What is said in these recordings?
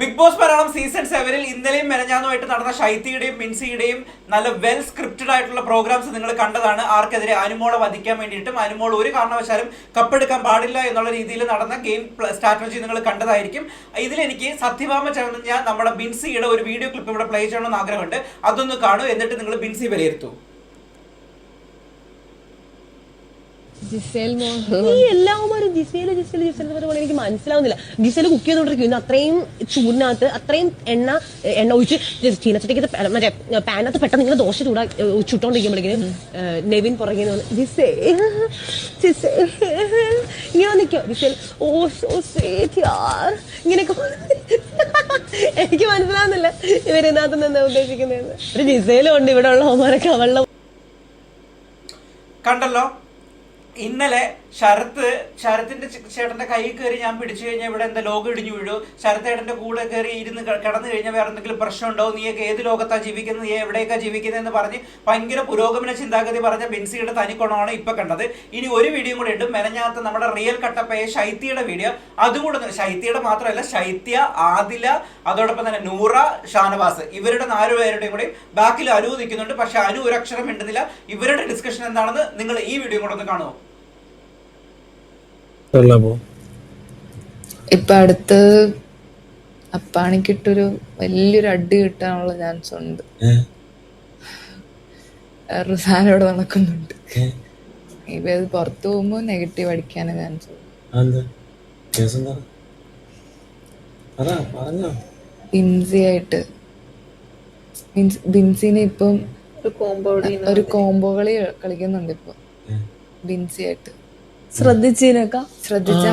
Big boss Malayalam season സെവനിൽ ഇന്നലെയും മെനഞ്ഞാന്നുമായിട്ട് നടന്ന ഷൈത്തിയുടെയും മിൻസിയുടെയും നല്ല വെൽ സ്ക്രിപ്റ്റഡ് ആയിട്ടുള്ള പ്രോഗ്രാംസ് നിങ്ങൾ കണ്ടതാണ്. ആർക്കെതിരെ അനുമോളെ വധിക്കാൻ വേണ്ടിയിട്ടും അനുമോൾ ഒരു കാരണവശാലും കപ്പെടുക്കാൻ പാടില്ല എന്നുള്ള രീതിയിൽ നടന്ന ഗെയിം സ്ട്രാറ്റജി നിങ്ങൾ കണ്ടതായിരിക്കും. ഇതിലെനിക്ക് സത്യഭാമ ചടഞ്ഞ നമ്മുടെ ബിൻസിയുടെ ഒരു വീഡിയോ ക്ലിപ്പ് ഇവിടെ പ്ലേ ചെയ്യണമെന്ന് ആഗ്രഹമുണ്ട്. അതൊന്ന് കാണൂ. എന്നിട്ട് നിങ്ങൾ ബിൻസി വിലയിരുത്തൂ ജിസേൽ മോഹൻ ഈ എല്ലാവരും ജിസേൽ ജിസേൽ ജിസേൽ എന്ന് പറയുമ്പോൾ എനിക്ക് മനസ്സിലാവുന്നില്ല. ജിസേൽ കുക്ക് ചെയ്തോണ്ടിരിക്കുന്നു അത്രയും ചൂടിനകത്ത് അത്രയും എണ്ണ എണ്ണ ഒഴിച്ച് ചീനച്ചട്ടിക്ക് മറ്റേ പാനകത്ത് പെട്ടെന്ന് ഇങ്ങനെ ദോശ ചൂടാ ചുട്ടോണ്ടിരിക്കുമ്പോഴേക്കും നെവിൻ പുറകെ ജിസേ ജിസേ ഇങ്ങനെ നിൽക്കോ ജിസേൽ ഓ സോ സ്വീറ്റ് യാർ. ഇങ്ങനെയൊക്കെ എനിക്ക് മനസ്സിലാവുന്നില്ല ഇവരിനകത്ത് നിന്ന് ഉദ്ദേശിക്കുന്നതെന്ന്. ഒരു ജിസേലും ഉണ്ട് ഇവിടെ ഉള്ള അവന്മാരൊക്കെ അവളുടെ കണ്ടല്ലോ? ഇന്നലെ ശരത്ത് ശരത്തിന്റെ ചേട്ടന്റെ കൈ കയറി ഞാൻ പിടിച്ചു കഴിഞ്ഞാൽ ഇവിടെ എന്താ ലോകം ഇടിഞ്ഞു വീഴു? ശരത് ഏട്ടന്റെ കൂടെ കയറി ഇരുന്ന് കടന്നു കഴിഞ്ഞാൽ വേറെ എന്തെങ്കിലും പ്രശ്നം ഉണ്ടോ നീയൊക്കെ ഏത് ലോകത്താണ് ജീവിക്കുന്നത്? നീ എവിടെയൊക്കെ ജീവിക്കുന്നത് എന്ന് പറഞ്ഞ് ഭയങ്കര പുരോഗമന ചിന്താഗതി പറഞ്ഞ ബിൻസിയുടെ തനിക്കുണമാണ് ഇപ്പൊ കണ്ടത്. ഇനി ഒരു വീഡിയോ കൂടെ ഇട്ടും മെനഞ്ഞാത്ത നമ്മുടെ റിയൽ കട്ടപ്പയ ശൈത്യയുടെ വീഡിയോ. അതും കൂടെ ഒന്ന് ശൈത്യയുടെ മാത്രമല്ല ശൈത്യ ആദില അതോടൊപ്പം തന്നെ നൂറ ഷാനവാസ്. ഇവരുടെ നാലു പേരുടെയും കൂടി ബാക്കിൽ അനു നിൽക്കുന്നുണ്ട് പക്ഷെ അനു ഒരു അക്ഷരം മിണ്ടുന്നില്ല. ഇവരുടെ ഡിസ്കഷൻ എന്താണെന്ന് നിങ്ങൾ ഈ വീഡിയോ കൂടെ ഒന്ന് കാണുമോ? ഇപ്പൊ അടുത്ത് അപ്പാണിക്കിട്ടൊരു വലിയൊരു അടി കിട്ടാനുള്ള ചാൻസ് ഉണ്ട്. വേറൊരു സാധനം ഇവിടെ നടക്കുന്നുണ്ട്. ഇപ്പൊ അത് പുറത്തു പോകുമ്പോ നെഗറ്റീവ് അടിക്കാനാ ചാൻസ് ഉണ്ട്. അതെന്താ? കേസ് എന്താ? ബിൻസി ആയിട്ട് മീൻസ് ബിൻസിനെ ഇപ്പം ഒരു കോംബോ കളി കളിക്കുന്നുണ്ട് ഇപ്പൊ. ബിൻസി ആയിട്ട് ശ്രദ്ധിച്ചതിനൊക്കെ ശ്രദ്ധിച്ചാ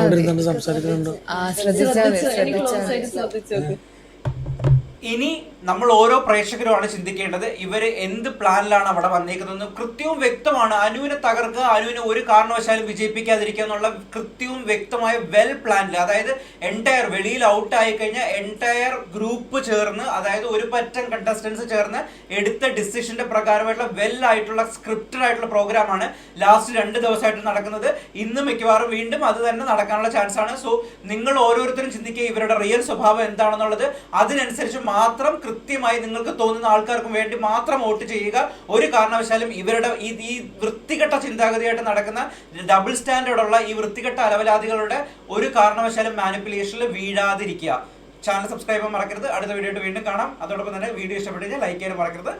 ഇനി നമ്മൾ ഓരോ പ്രേക്ഷകരുമാണ് ചിന്തിക്കേണ്ടത്. ഇവർ എന്ത് പ്ലാനിലാണ് അവിടെ വന്നേക്കുന്നത് കൃത്യവും വ്യക്തമാണ്. അനുവിനെ തകർക്കുക അനുവിനെ ഒരു കാരണവശാലും വിജയിപ്പിക്കാതിരിക്കുക എന്നുള്ള കൃത്യവും വ്യക്തമായ വെൽ പ്ലാനിൽ അതായത് എന്റയർ വെളിയിൽ ഔട്ട് ആയി കഴിഞ്ഞാൽ എന്റയർ ഗ്രൂപ്പ് ചേർന്ന് അതായത് ഒരു പറ്റം കണ്ടസ്റ്റൻസ് ചേർന്ന് എടുത്ത ഡിസിഷന്റെ പ്രകാരമായിട്ടുള്ള വെൽ ആയിട്ടുള്ള സ്ക്രിപ്റ്റഡ് ആയിട്ടുള്ള പ്രോഗ്രാമാണ് ലാസ്റ്റ് രണ്ട് ദിവസമായിട്ട് നടക്കുന്നത്. ഇന്ന് മിക്കവാറും വീണ്ടും അത് തന്നെ നടക്കാനുള്ള ചാൻസ് ആണ്. സോ നിങ്ങൾ ഓരോരുത്തരും ചിന്തിക്കുക ഇവരുടെ റിയൽ സ്വഭാവം എന്താണെന്നുള്ളത്. അതിനനുസരിച്ച് മാത്രം കൃത്യമായി നിങ്ങൾക്ക് തോന്നുന്ന ആൾക്കാർക്കും വേണ്ടി മാത്രം വോട്ട് ചെയ്യുക. ഒരു കാരണവശാലും ഇവരുടെ ഈ ഈ വൃത്തികെട്ട ചിന്താഗതിയായിട്ട് നടക്കുന്ന ഡബിൾ സ്റ്റാൻഡേർഡുള്ള ഈ വൃത്തികെട്ട അലവലാദികളുടെ ഒരു കാരണവശാലും മാനിപ്പുലേഷനിൽ വീഴാതിരിക്കുക. ചാനൽ സബ്സ്ക്രൈബ് ചെയ്യാൻ മറക്കരുത്. അടുത്ത വീഡിയോ വീണ്ടും കാണാം. അതോടൊപ്പം തന്നെ വീഡിയോ ഇഷ്ടപ്പെട്ടു കഴിഞ്ഞാൽ ലൈക്ക് ചെയ്യാൻ മറക്കരുത്.